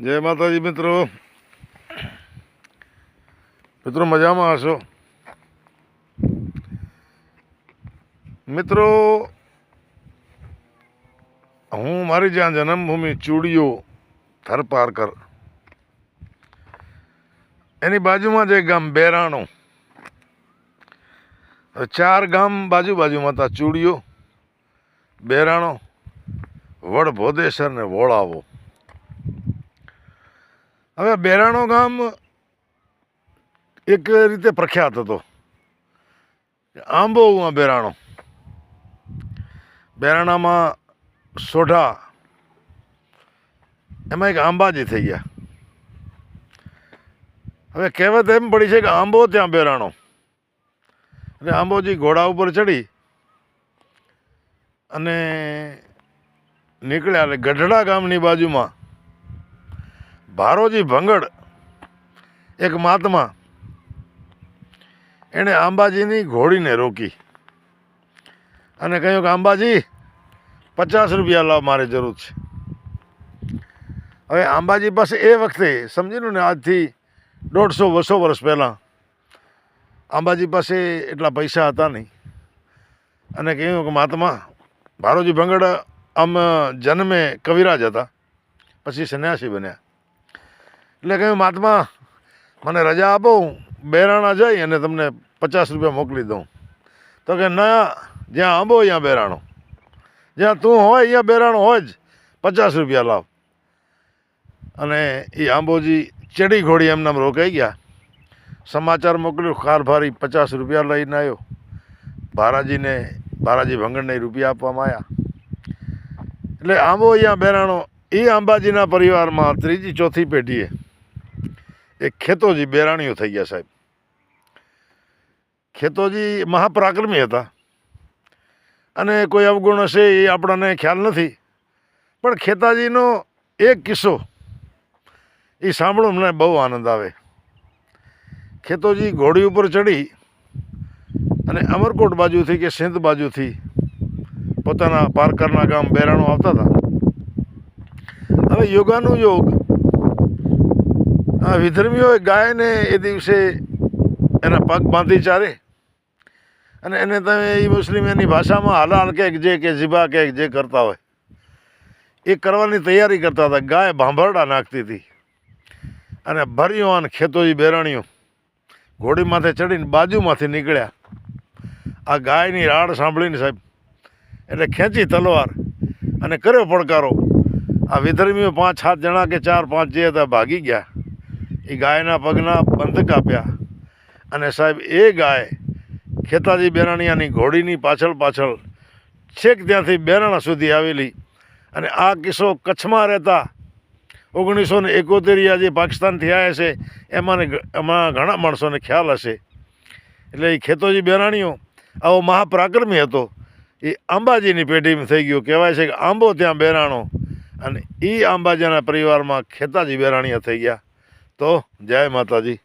જય માતાજી, મિત્રો. મિત્રો, મજામાં હશો? મિત્રો, હું મારી જ્યાં જન્મભૂમિ ચૂડીઓ થરપારકર એની બાજુમાં જ એક ગામ બેરાણું. ચાર ગામ બાજુ બાજુમાં હતા ચૂડીઓ બેરાણો વડ ભોદેસર ને વોળાવો. હવે બેરાણો ગામ એક રીતે પ્રખ્યાત હતો. આંબો ઉવા બેરાણો. બેરાણામાં સોઢા. એમાં એક આંબાજી થઈ ગયા. હવે કહેવત એમ પડી છે કે આંબો ત્યાં બેરાણો. એટલે આંબોજી ઘોડા ઉપર ચડી અને નીકળ્યા એટલે ગઢડા ગામની બાજુમાં ભારોજી ભંગડ, એક મહાત્મા, એણે આંબાજીની ઘોડીને રોકી અને કહ્યું કે, આંબાજી, પચાસ રૂપિયા લાવ, મારે જરૂર છે. હવે આંબાજી પાસે એ વખતે, સમજી લો ને, આજથી દોઢસો, બસો વર્ષ પહેલાં, આંબાજી પાસે એટલા પૈસા હતા નહીં. અને કહ્યું કે, મહાત્મા, ભારોજી ભંગડ આમ જન્મે કવિરાજ હતા, પછી સન્યાસી બન્યા. એટલે કહ્યું, મહાત્મા, મને રજા આપો, હું બેરાણા જઈ અને તમને પચાસ રૂપિયા મોકલી દઉં. તો કે, ના, જ્યાં આંબો ત્યાં બેરાણો. જ્યાં તું હોય અહીંયા બેરાણો હોય જ. પચાસ રૂપિયા લાવ. અને એ આંબોજી ચડી ઘોડી એમનામ રોકાઈ ગયા. સમાચાર મોકલ્યો કારભારી પચાસ રૂપિયા લઈને આવ્યો. ભારાજીને ભારાજી ભંગણને રૂપિયા આપવામાં આવ્યા. એટલે આંબો અહીંયા બેરાણો એ આંબાજીના પરિવારમાં ત્રીજી ચોથી પેઢીએ એક ખેતોજી બેરાણીઓ થઈ ગયા સાહેબ. ખેતોજી મહાપરાક્રમી હતા. અને કોઈ અવગુણ હશે એ આપણને ખ્યાલ નથી. પણ ખેતાજીનો એક કિસ્સો એ સાંભળો મને બહુ આનંદ આવે. ખેતોજી ઘોડી ઉપર ચડી અને અમરકોટ બાજુથી કે સિંધ બાજુથી પોતાના પારકરના ગામ બેરાણો આવતા હતા. હવે યોગાનું યોગ આ વિધર્મીઓએ ગાયને એ દિવસે એના પગ બાંધી ચારે. અને એને તમે એ મુસ્લિમ એની ભાષામાં હલાલ કે જે કે જીબા કે જે કરતા હોય, એ કરવાની તૈયારી કરતા હતા. ગાય ભાંભરડા નાખતી હતી. અને ભર્યો અને ખેતોજી બેરાણીઓ ઘોડી માથે ચડીને બાજુમાંથી નીકળ્યા. આ ગાયની રાડ સાંભળીને સાહેબ, એટલે ખેંચી તલવાર અને કર્યો પડકારો. આ વિધર્મીઓ પાંચ, સાત જણા કે ચાર, પાંચ જે હતા, ભાગી ગયા. એ ગાયના પગના બંધ કાપ્યા. અને સાહેબ, એ ગાય ખેતાજી બેરાણીયાની ઘોડીની પાછળ પાછળ છેક ત્યાંથી બેરાણા સુધી આવેલી. અને આ કિસ્સો કચ્છમાં રહેતા ઓગણીસો ને એકોતેરિયા જે પાકિસ્તાનથી આવ્યા છે, એમાંને એમાં ઘણા માણસોને ખ્યાલ હશે. એટલે એ ખેતોજી બેરાણીઓ આવો મહાપરાક્રમી હતો. એ અંબાજીની પેઢીમાં થઈ ગયો. કહેવાય છે કે આંબો ત્યાં બેરાણો. અને એ અંબાજીના પરિવારમાં ખેતાજી બેરાણીયા થઈ ગયા. તો જય માતાજી.